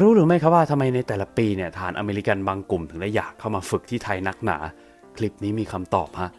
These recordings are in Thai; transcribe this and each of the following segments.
รู้หรือไม่ครับว่าทำไมในแต่ละปีเนี่ยฐานอเมริกันบางกลุ่มถึงได้อยากเข้ามาฝึกที่ไทยนักหนา คลิปนี้มีคำตอบฮะ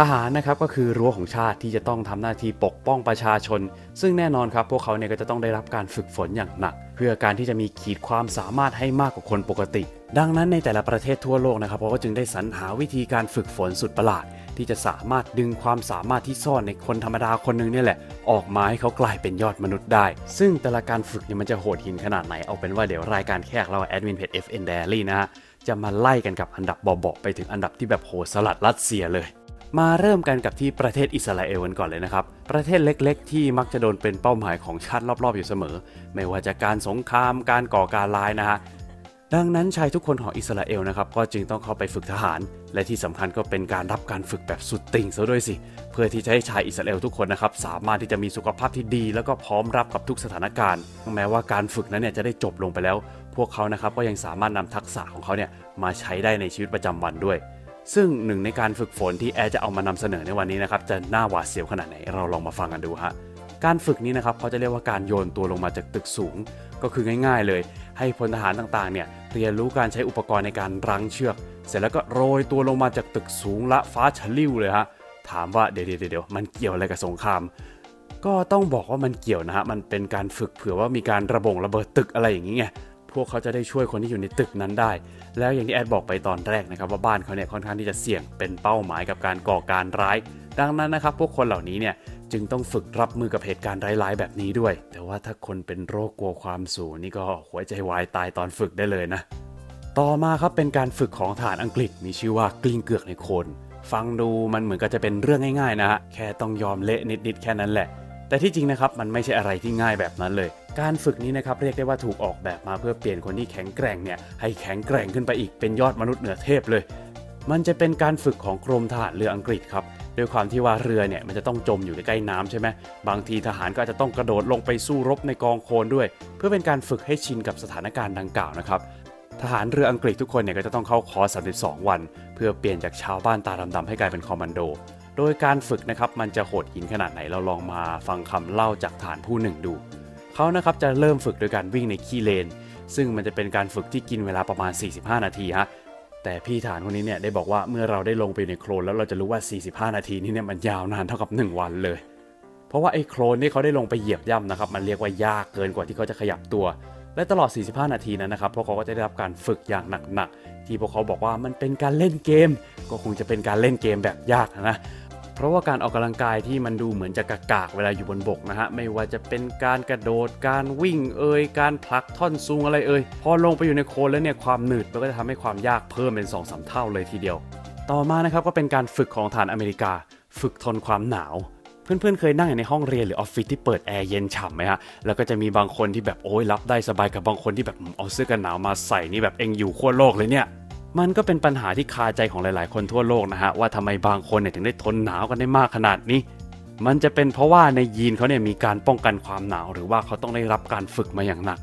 ทหารนะครับก็คือรั้วของชาติที่จะต้องทำหน้าที่ปกป้องประชาชน ซึ่งแน่นอนครับพวกเขาเนี่ยก็จะต้องได้รับการฝึกฝนอย่างหนัก เพื่อการที่จะมีขีดความสามารถให้มากกว่าคนปกติ ดังนั้นในแต่ละประเทศทั่วโลกนะครับเขาก็จึงได้สรรหาวิธีการฝึกฝนสุดประหลาด ที่จะสามารถดึงความสามารถที่ซ่อนในคนธรรมดาคนหนึงเนี่ยแหละ ออกมาให้เขากลายเป็นยอดมนุษย์ได้ ซึ่งแต่ละการฝึกเนี่ยมันจะโหดหินขนาดไหนเอาเป็นว่าเดี๋ยวรายการแขกเราแอดมินเพจ FN Diary นะฮะจะมาไล่กันกับอันดับเบาๆไปถึงอันดับที่แบบโหสลัดรัสเซียเลย มาเริ่มกันกับที่ประเทศอิสราเอลกันก่อนเลยนะครับ ประเทศเล็กๆ ที่มักจะโดนเป็นเป้าหมายของชาติรอบๆ อยู่เสมอ ไม่ว่าจะการสงครามการก่อการร้ายนะฮะดังนั้นชายทุกคนของอิสราเอลนะครับก็จึงต้องเข้าไปฝึกทหาร และที่สำคัญก็เป็นการรับการฝึกแบบสุดติ่งซะด้วยสิ เพื่อที่จะให้ชายอิสราเอลทุกคนนะครับสามารถที่จะมีสุขภาพที่ดี แล้วก็พร้อมรับกับทุกสถานการณ์แม้ว่าการฝึกนั้นเนี่ยจะได้จบลงไปแล้ว พวกเขานะครับก็ยังสามารถนำทักษะของเขาเนี่ยมาใช้ได้ในชีวิตประจำวันด้วย ซึ่งหนึ่งในการฝึกฝนที่แอร์จะเอามานำเสนอในวันนี้นะครับจะน่าหวาดเสียวขนาดไหนเราลองมาฟังกันดูฮะการฝึกนี้นะครับเขาจะเรียกว่าการโยนตัวลงมาจากตึกสูง ก็คือง่าย ๆ เลย ให้พลทหารต่างๆเนี่ยเรียนรู้การใช้อุปกรณ์ในการรั้งเชือก เสร็จแล้วก็โรยตัวลงมาจากตึกสูงละฟ้าฉลิวเลยฮะถามว่าเดี๋ยวเดี๋ยวมันเกี่ยวอะไรกับสงคราม ก็ต้องบอกว่ามันเกี่ยวนะฮะมันเป็นการฝึกเผื่อว่ามีการระบงระเบิดตึกอะไรอย่างนี้ไง พวกเขาจะได้ช่วยคนที่อยู่ในตึกนั้นได้ แล้วอย่างที่แอดบอกไปตอนแรกนะครับว่าบ้านเขาเนี่ยค่อนข้างที่จะเสี่ยงเป็นเป้าหมายกับการก่อการร้าย ดังนั้นนะครับพวกคนเหล่านี้เนี่ยจึงต้องฝึกรับมือกับเหตุการณ์ร้ายๆแบบนี้ด้วย แต่ว่าถ้าคนเป็นโรคกลัวความสูงนี่ก็หัวใจวายตายตอนฝึกได้เลยนะ ต่อมาครับเป็นการฝึกของฐานอังกฤษมีชื่อว่ากลิ้งเกือกในโคนฟังดูมันเหมือนกับจะเป็นเรื่องง่ายๆนะฮะแค่ต้องยอมเละนิดๆแค่นั้นแหละ แต่ที่จริงนะครับมันไม่ใช่อะไรที่ง่ายแบบนั้นเลย การฝึกนี้นะครับเรียกได้ว่าถูกออกแบบมาเพื่อเปลี่ยนคนที่แข็งแกร่งเนี่ยให้แข็งแกร่งขึ้นไปอีกเป็นยอดมนุษย์เหนือเทพเลย มันจะเป็นการฝึกของกรมทหารเรืออังกฤษครับด้วยความที่ว่าเรือเนี่ยมันจะต้องจมอยู่ใกล้น้ำใช่ไหมบางทีทหารก็อาจจะต้องกระโดดลงไปสู้รบในกองโคลนด้วย เพื่อเป็นการฝึกให้ชินกับสถานการณ์ดังกล่าวนะครับทหารเรืออังกฤษทุกคนเนี่ยก็จะต้องเข้าคอร์ส32 วัน เพื่อเปลี่ยนจากชาวบ้านตาดำๆให้กลายเป็นคอมมานโด โดยการฝึกนะครับมันจะโหดหินขนาดไหนเราลองมาฟังคำเล่าจากฐานผู้หนึ่งดู เขานะครับจะเริ่มฝึกโดยการวิ่งในขี้เลน ซึ่งมันจะเป็นการฝึกที่กินเวลาประมาณ 45 นาทีฮะแต่พี่ฐานคนนี้เนี่ยได้บอกว่าเมื่อเราได้ลงไปในโคลนแล้วเราจะรู้ว่า 45 นาทีนี้เนี่ยมันยาวนานเท่ากับ 1 วันเลย เพราะว่าไอ้โคลนที่เขาได้ลงไปเหยียบย่ำนะครับมันเรียกว่ายากเกินกว่าที่เขาจะขยับตัว และตลอด 45 นาทีนั้นนะครับพวกเขาก็จะได้รับการฝึกอย่างหนักๆที่พวกเขาบอกว่ามันเป็นการเล่นเกม ก็คงจะเป็นการเล่นเกมแบบยากนะ เพราะว่าการออกกำลังกายที่มันดูเหมือนจะกากากเวลาอยู่บนบกนะฮะ ไม่ว่าจะเป็นการกระโดด การวิ่งเอ่ย การผลักท่อนซุงอะไรเอ่ย พอลงไปอยู่ในโคลนแล้วเนี่ยความหนืดมันก็จะทำให้ความยากเพิ่มเป็น2อสเท่าเลยทีเดียว ต่อมานะครับก็เป็นการฝึกของฐานอเมริกา ฝึกทนความหนาวเพื่อนๆ เคยนั่งอยู่ในห้องเรียนหรือออฟฟิศที่เปิดแอร์เย็นฉ่ำไหมฮะ แล้วก็จะมีบางคนที่แบบโอ้ยรับได้สบายกับบางคนที่แบบเอาเสื้อกันหนาวมาใส่นี่แบบเองอยู่ขั้วโลกเลยเนี่ย มันก็เป็นปัญหาที่คาใจของหลาย ๆ คนทั่วโลกนะฮะว่าทำไมบางคนเนี่ยถึงได้ทนหนาวกันได้มากขนาดนี้ มันจะเป็นเพราะว่าในยีนเขาเนี่ยมีการป้องกันความหนาว หรือว่าเขาต้องได้รับการฝึกมาอย่างหนัก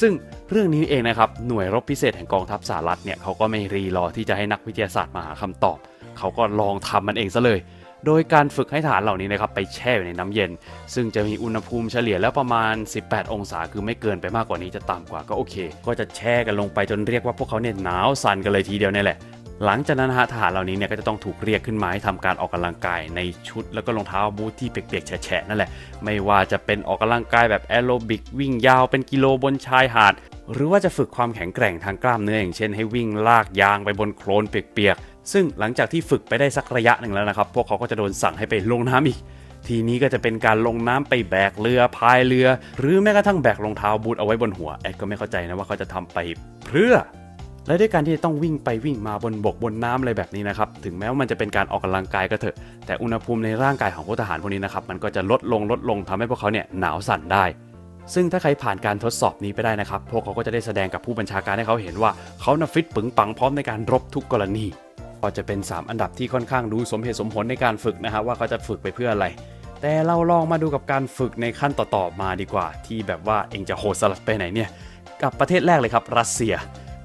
ซึ่งเรื่องนี้เองนะครับหน่วยรบพิเศษแห่งกองทัพสหรัฐเนี่ยเขาก็ไม่รีรอที่จะให้นักวิทยาศาสตร์มาหาคำตอบ เขาก็ลองทำมันเองซะเลย โดยการฝึกให้ทหารเหล่านี้นะครับไปแช่อยู่ในน้ำเย็น ซึ่งจะมีอุณหภูมิเฉลี่ยแล้วประมาณ 18 องศา คือไม่เกินไปมากกว่านี้จะต่ำกว่าก็โอเค ก็จะแช่กันลงไปจนเรียกว่าพวกเขาเนี่ยหนาวสั่นกันเลยทีเดียวเนี่ยแหละหลังจากนั้นฮะทหารเหล่านี้เนี่ยก็จะต้องถูกเรียกขึ้นมาให้ทำการออกกำลังกายในชุดแล้วก็รองเท้าบูทที่เปียกๆแฉะๆนั่นแหละ ไม่ว่าจะเป็นออกกำลังกายแบบแอโรบิกวิ่งยาวเป็นกิโลบนชายหาด หรือว่าจะฝึกความแข็งแกร่งทางกล้ามเนื้ออย่างเช่นให้วิ่งลากยางไปบนโคลนเปียกๆ ซึ่งหลังจากที่ฝึกไปได้สักระยะหนึ่งแล้วนะครับ พวกเขาก็จะโดนสั่งให้ไปลงน้ำอีก ทีนี้ก็จะเป็นการลงน้ำไปแบกเรือพายเรือ หรือแม้กระทั่งแบกรองเท้าบูทเอาไว้บนหัวแอดก็ไม่เข้าใจนะว่าเขาจะทำไปเพื่อ และด้วยการที่ต้องวิ่งไปวิ่งมาบนบกบนน้ำอะไรแบบนี้นะครับถึงแม้ว่ามันจะเป็นการออกกำลังกายก็เถอะ แต่อุณหภูมิในร่างกายของพวกทหารพวกนี้นะครับมันก็จะลดลงลดลงทำให้พวกเขาเนี่ยหนาวสั่นได้ซึ่งถ้าใครผ่านการทดสอบนี้ไปได้นะครับ พวกเขาก็จะได้แสดงกับผู้บัญชาการให้เขาเห็นว่าเขาน่ะฟิตปึงปังพร้อมในการรบทุกกรณี ก็จะเป็น 3 อันดับที่ค่อนข้างดูสมเหตุสมผลในการฝึกนะฮะว่าเขาจะฝึกไปเพื่ออะไร แต่เราลองมาดูกับการฝึกในขั้นต่อๆมาดีกว่า ที่แบบว่าเองจะโหดสลัดไปไหนเนี่ยกับประเทศแรกเลยครับรัสเซีย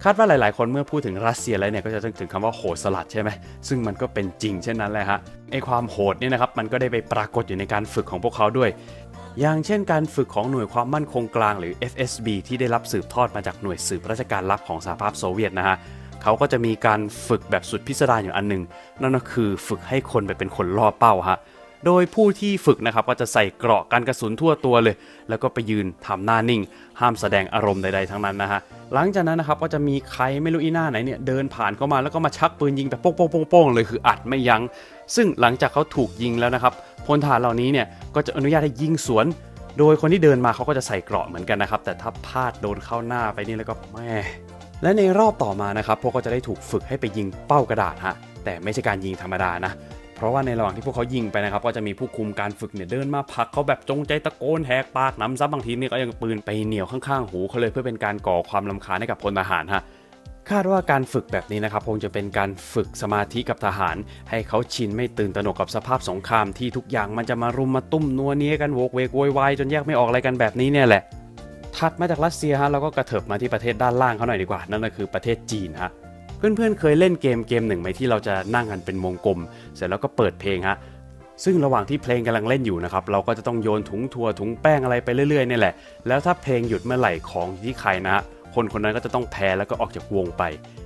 คาดว่าหลาย ๆ คนเมื่อพูดถึงรัสเซียแล้วเนี่ยก็จะถึงคำว่าโหดสลัดใช่ไหมซึ่งมันก็เป็นจริงเช่นนั้นแหละฮะไอความโหดเนี่ยนะครับมันก็ได้ไปปรากฏอยู่ในการฝึกของพวกเขาด้วย อย่างเช่นการฝึกของหน่วยความมั่นคงกลางหรือ FSB ที่ได้รับสืบทอดมาจากหน่วยสืบราชการลับของสหภาพโซเวียตนะฮะ เขาก็จะมีการฝึกแบบสุดพิสดารอยู่อันหนึ่งนั่นก็คือฝึกให้คนไปเป็นคนล่อเป้าฮะโดยผู้ที่ฝึกนะครับก็จะใส่เกราะกันกระสุนทั่วตัวเลย แล้วก็ไปยืนทำหน้านิ่ง ห้ามแสดงอารมณ์ใดๆทั้งนั้นนะฮะหลังจากนั้นนะครับก็จะมีใครไม่รู้อีหน้าไหนเนี่ยเดินผ่านเข้ามาแล้วก็มาชักปืนยิงแบบโป้งๆๆๆเลยคืออัดไม่ยัง้ง ซึ่งหลังจากเขาถูกยิงแล้วนะครับพลทหารเหล่านี้เนี่ยก็จะอนุญาตให้ยิงสวน โดยคนที่เดินมาเขาก็จะใส่เกราะเหมือนกันนะครับแต่ถ้าพลาดโดนเข้าหน้าไปนี่แล้วก็แม่ และในรอบต่อมานะครับพวกเขาจะได้ถูกฝึกให้ไปยิงเป้ากระดาษฮะแต่ไม่ใช่การยิงธรรมดานะเพราะว่าในระหว่างที่พวกเขายิงไปนะครับ ก็จะมีผู้คุมการฝึกเนี่ยเดินมาผลักเขาแบบจงใจตะโกนแหกปากน้ำซับบางทีนี่ก็ยังปืนไปเหนี่ยวข้างๆหูเขาเลยเพื่อเป็นการก่อความลำคาญให้กับพลทหารฮะคาดว่าการฝึกแบบนี้นะครับคงจะเป็นการฝึกสมาธิกับทหาร ให้เขาชินไม่ตื่นตระหนกกับสภาพสงครามที่ทุกอย่างมันจะมารุมมาตุ้มนัวเนี้ยกันโวกเวกโวยวายจนแยกไม่ออกอะไรกันแบบนี้เนี่ยแหละ ถัดมาจากรัสเซียฮะเราก็กระเถิบมาที่ประเทศด้านล่างเขาหน่อยดีกว่า นั่นก็คือประเทศจีนฮะเพื่อนๆเคยเล่นเกมเกมหนึ่งไหมที่เราจะนั่งกันเป็นวงกลม เสร็จแล้วก็เปิดเพลงฮะซึ่งระหว่างที่เพลงกำลังเล่นอยู่นะครับเราก็จะต้องโยนถุงถั่วถุงแป้งอะไรไปเรื่อยๆนี่แหละแล้วถ้าเพลงหยุดเมื่อไหร่ของที่ใครนะฮะคนคนนั้นก็จะต้องแพ้แล้วก็ออกจากวงไป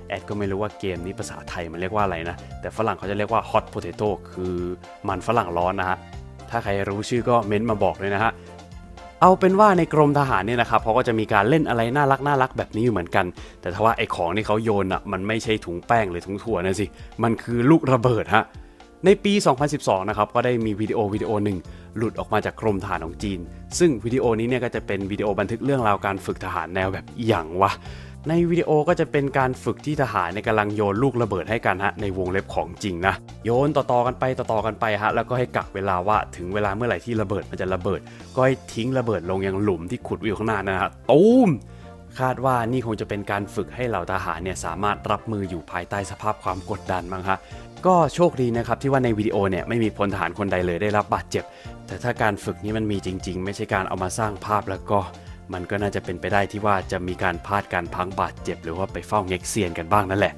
แอดก็ไม่รู้ว่าเกมนี้ภาษาไทยมันเรียกว่าอะไรนะ แต่ฝรั่งเขาจะเรียกว่า hot potato คือมันฝรั่งร้อนนะฮะ ถ้าใครรู้ชื่อก็เม้นต์มาบอกเลยนะฮะ เอาเป็นว่าในกรมทหารเนี่ยนะครับเขาก็จะมีการเล่นอะไรน่ารักน่ารักแบบนี้อยู่เหมือนกัน แต่ถ้าว่าไอ้ของที่เขาโยนอะมันไม่ใช่ถุงแป้งหรือถุงถั่วนะสิ มันคือลูกระเบิดฮะ ในปี 2012 นะครับ ก็ได้มีวิดีโอวิดีโอหนึ่งหลุดออกมาจากกรมทหารของจีน ซึ่งวิดีโอนี้เนี่ยก็จะเป็นวิดีโอบันทึกเรื่องราวการฝึกทหารแนวแบบอหย่างวะ ในวิดีโอก็จะเป็นการฝึกที่ทหารในกำลังโยนลูกระเบิดให้กันฮะในวงเล็บของจริงนะโยนต่อๆกันไปต่อๆกันไปฮะแล้วก็ให้กะเวลาว่าถึงเวลาเมื่อไหร่ที่ระเบิดมันจะระเบิด ก็ให้ทิ้งระเบิดลงยังหลุมที่ขุดไว้อยู่ข้างหน้านะฮะตูมคาดว่านี่คงจะเป็นการฝึกให้เหล่าทหารเนี่ยสามารถรับมืออยู่ภายใต้สภาพความกดดันมั้งฮะก็โชคดีนะครับที่ว่าในวิดีโอเนี่ยไม่มีพลทหารคนใดเลยได้รับบาดเจ็บ แต่ถ้าการฝึกนี้มันมีจริง ๆ ไม่ใช่การเอามาสร้างภาพแล้วก็ มันก็น่าจะเป็นไปได้ที่ว่าจะมีการพลาดการพังบาดเจ็บ หรือว่าไปเฝ้าเง็กเซียนกันบ้างนั่นแหละ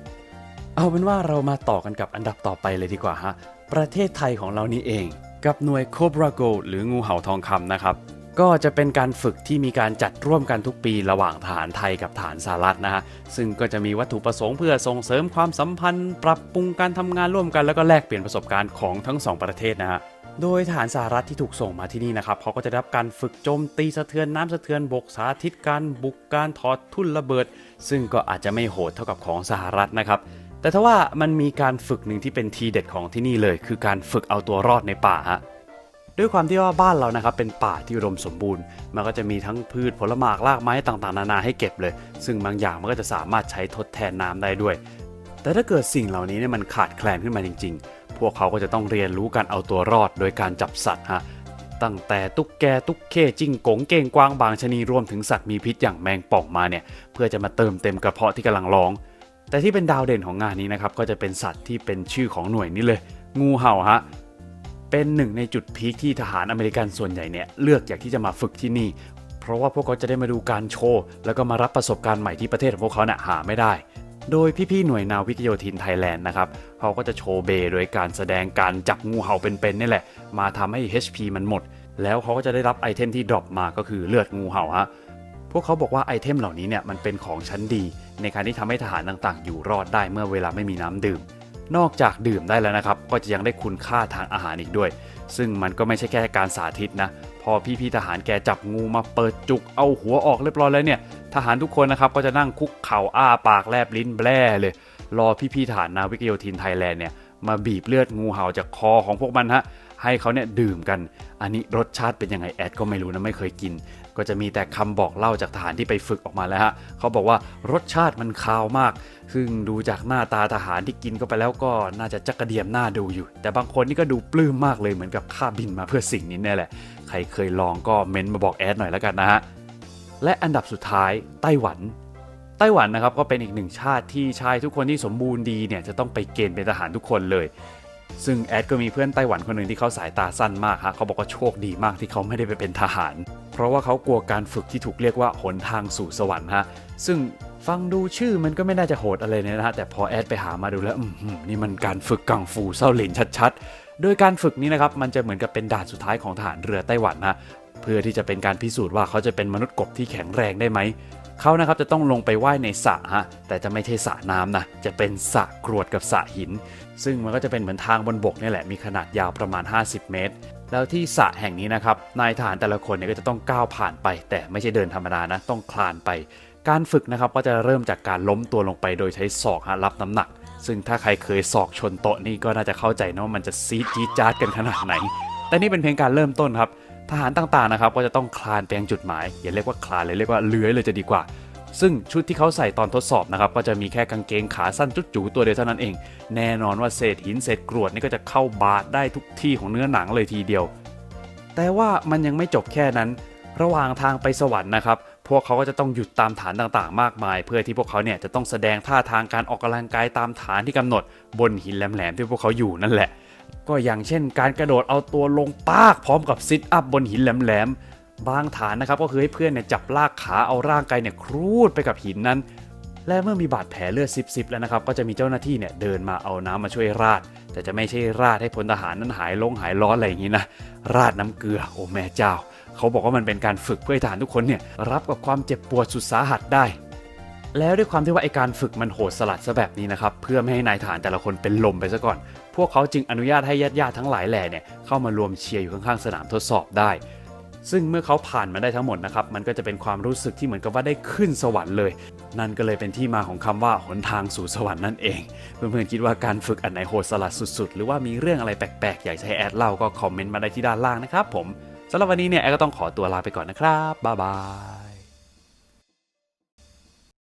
เอาเป็นว่าเรามาต่อกันกับอันดับต่อไปเลยดีกว่าฮะ ประเทศไทยของเรานี่เอง กับหน่วย Cobra Gold หรืองูเห่าทองคำนะครับ ก็จะเป็นการฝึกที่มีการจัดร่วมกันทุกปีระหว่างฐานไทยกับฐานสหรัฐนะฮะ ซึ่งก็จะมีวัตถุประสงค์เพื่อส่งเสริมความสัมพันธ์ ปรับปรุงการทำงานร่วมกันแล้วก็แลกเปลี่ยนประสบการณ์ของทั้งสองประเทศนะฮะ โดยฐานสหรัฐที่ถูกส่งมาที่นี่นะครับเขาก็จะได้รับการฝึกโจมตีสะเทือนน้ำสะเทือนบกสาธิตการบุกการถอดทุ่นระเบิด ซึ่งก็อาจจะไม่โหดเท่ากับของสหรัฐนะครับแต่ถ้าว่ามันมีการฝึกหนึ่งที่เป็นทีเด็ดของที่นี่เลย คือการฝึกเอาตัวรอดในป่าฮะด้วยความที่ว่าบ้านเรานะครับเป็นป่าที่อุดมสมบูรณ์ มันก็จะมีทั้งพืชผลหมากรากไม้ต่างๆ นานาให้เก็บเลย ซึ่งบางอย่างมันก็จะสามารถใช้ทดแทนน้ำได้ด้วย แต่ถ้าเกิดสิ่งเหล่านี้เนี่ยมันขาดแคลนขึ้นมาจริง ๆ พวกเขาก็จะต้องเรียนรู้การเอาตัวรอดโดยการจับสัตว์ฮะตั้งแต่ตุ๊กแกตุ๊กเคจิ้งกงเก้งกวางบางชนีรวมถึงสัตว์มีพิษอย่างแมงป่องมาเนี่ยเพื่อจะมาเติมเต็มกระเพาะที่กำลังร้อง แต่ที่เป็นดาวเด่นของงานนี้นะครับก็จะเป็นสัตว์ที่เป็นชื่อของหน่วยนี้เลย งูเห่าฮะเป็นหนึ่งในจุดพีคที่ทหารอเมริกันส่วนใหญ่เนี่ยเลือกอยากที่จะมาฝึกที่นี่ เพราะว่าพวกเขาจะได้มาดูการโชว์แล้วก็มารับประสบการณ์ใหม่ที่ประเทศของพวกเขาเน่ะหาไม่ได้ โดยพี่ๆหน่วยนาวิกโยธินไทยแลนด์นะครับเขาก็จะโชว์เบย์โดยการแสดงการจับงูเห่าเป็นๆนี่แหละ มาทำให้ HP มันหมด แล้วเขาก็จะได้รับไอเทมที่ดรอปมาก็คือเลือดงูเห่าฮะพวกเขาบอกว่าไอเทมเหล่านี้เนี่ยมันเป็นของชั้นดี ในการที่ทำให้ทหารต่างๆ อยู่รอดได้เมื่อเวลาไม่มีน้ำดื่ม นอกจากดื่มได้แล้วนะครับ ก็จะยังได้คุณค่าทางอาหารอีกด้วย ซึ่งมันก็ไม่ใช่แค่การสาธิตนะ พอพี่ๆทหารแกจับงูมาเปิดจุกเอาหัวออกเรียบร้อยแล้วเนี่ย ทหารทุกคนนะครับก็จะนั่งคุกเข่าอ้าปากแลบลิ้นแบล่เลย รอพี่ๆทหารนาวิกโยธินไทยแลนด์เนี่ยมาบีบเลือดงูเห่าจากคอของพวกมันฮะ ให้เขาเนี่ยดื่มกัน อันนี้รสชาติเป็นยังไงแอดก็ไม่รู้นะไม่เคยกิน ก็จะมีแต่คำบอกเล่าจากทหารที่ไปฝึกออกมาแล้วฮะเขาบอกว่ารสชาติมันคาวมาก ซึ่งดูจากหน้าตาทหารที่กินเข้าไปแล้วก็น่าจะจักกระเดียมหน้าดูอยู่ แต่บางคนนี่ก็ดูปลื้มมากเลยเหมือนกับข้าบินมาเพื่อสิ่งนี้แน่แหละ ใครเคยลองก็เม้นต์มาบอกแอดหน่อยแล้วกันนะฮะและอันดับสุดท้ายไต้หวันไต้หวันนะครับก็เป็นอีกหนึ่งชาติที่ชายทุกคนที่สมบูรณ์ดีเนี่ยจะต้องไปเกณฑ์เป็นทหารทุกคนเลย ซึ่งแอดก็มีเพื่อนไต้หวันคนหนึ่งที่เขาสายตาสั้นมากฮะเขาบอกว่าโชคดีมากที่เขาไม่ได้ไปเป็นทหาร เพราะว่าเขากลัวการฝึกที่ถูกเรียกว่าหนทางสู่สวรรค์ฮะซึ่งฟังดูชื่อมันก็ไม่น่าจะโหดอะไรเลยนะฮะแต่พอแอดไปหามาดูแล้วอือหือนี่มันการฝึกกังฟูเศร้าหลินชัดๆ โดยการฝึกนี้นะครับมันจะเหมือนกับเป็นด่านสุดท้ายของทหารเรือไต้หวันนะเพื่อที่จะเป็นการพิสูจน์ว่าเขาจะเป็นมนุษย์กบที่แข็งแรงได้ไหม เขานะครับจะต้องลงไปว่ายในสระฮะแต่จะไม่ใช่สระน้ำนะจะเป็นสระกรวดกับสระหิน ซึ่งมันก็จะเป็นเหมือนทางบนบกนี่แหละมีขนาดยาวประมาณ 50 เมตร แล้วที่สระแห่งนี้นะครับนายทหารแต่ละคนเนี่ยก็จะต้องก้าวผ่านไป แต่ไม่ใช่เดินธรรมดานะต้องคลานไป การฝึกนะครับก็จะเริ่มจากการล้มตัวลงไปโดยใช้ศอกฮะรับน้ำหนัก ซึ่งถ้าใครเคยศอกชนโต๊ะนี่ก็น่าจะเข้าใจนะว่ามันจะซีดจี๊ดจ๊าดกันขนาดไหน แต่นี่เป็นเพียงการเริ่มต้นครับ ทหารต่างๆนะครับก็จะต้องคลานไปยังจุดหมาย อย่าเรียกว่าคลานเลยเรียกว่าเลื้อยเลยจะดีกว่า ซึ่งชุดที่เขาใส่ตอนทดสอบนะครับก็จะมีแค่กางเกงขาสั้นจุดจูตัวเดียวเท่านั้นเอง แน่นอนว่าเศษหินเศษกรวดนี่ก็จะเข้าบาดได้ทุกที่ของเนื้อหนังเลยทีเดียว แต่ว่ามันยังไม่จบแค่นั้น ระหว่างทางไปสวรรค์นะครับพวกเขาก็จะต้องหยุดตามฐานต่างๆ มากมาย เพื่อที่พวกเขาเนี่ยจะต้องแสดงท่าทางการออกกำลังกายตามฐานที่กำหนด บนหินแหลมๆที่พวกเขาอยู่นั่นแหละ ก็อย่างเช่นการกระโดดเอาตัวลงปากพร้อมกับซิทอัพบนหินแหลมๆ บางฐานนะครับก็คือให้เพื่อนเนี่ยจับลากขาเอาร่างกายเนี่ยครูดไปกับหินนั้น และเมื่อมีบาดแผลเลือดซิบๆแล้วนะครับ ก็จะมีเจ้าหน้าที่เนี่ยเดินมาเอาน้ำมาช่วยราด แต่จะไม่ใช่ราดให้พลทหารนั้นหายลงหายร้อนอะไรอย่างนี้นะราดน้ำเกลือโอ้แม่เจ้า เขาบอกว่ามันเป็นการฝึกเพื่อให้ทหารทุกคนเนี่ยรับกับความเจ็บปวดสุดสาหัสได้ แล้วด้วยความที่ว่าไอการฝึกมันโหดสลัดซะแบบนี้นะครับเพื่อไม่ให้นายทหารแต่ละคนเป็นลมไปซะก่อน พวกเขาจึงอนุญาตให้ญาติๆทั้งหลายแหล่เนี่ยเข้ามารวมเชียร์อยู่ข้างๆสนามทดสอบได้ ซึ่งเมื่อเขาผ่านมาได้ทั้งหมดนะครับมันก็จะเป็นความรู้สึกที่เหมือนกับว่าได้ขึ้นสวรรค์เลย นั่นก็เลยเป็นที่มาของคำว่าหนทางสู่สวรรค์นั่นเองเพื่อนๆคิดว่าการฝึกอันไหนโหดสลัดสุดๆ หรือว่ามีเรื่องอะไรแปลกๆอยากให้แอดเล่าก็คอมเมนต์มาได้ที่ด้านล่างนะครับผมสำหรับวันนี้เนี่ยแอดก็ต้องขอตัวลาไปก่อนนะครับบ๊ายบาย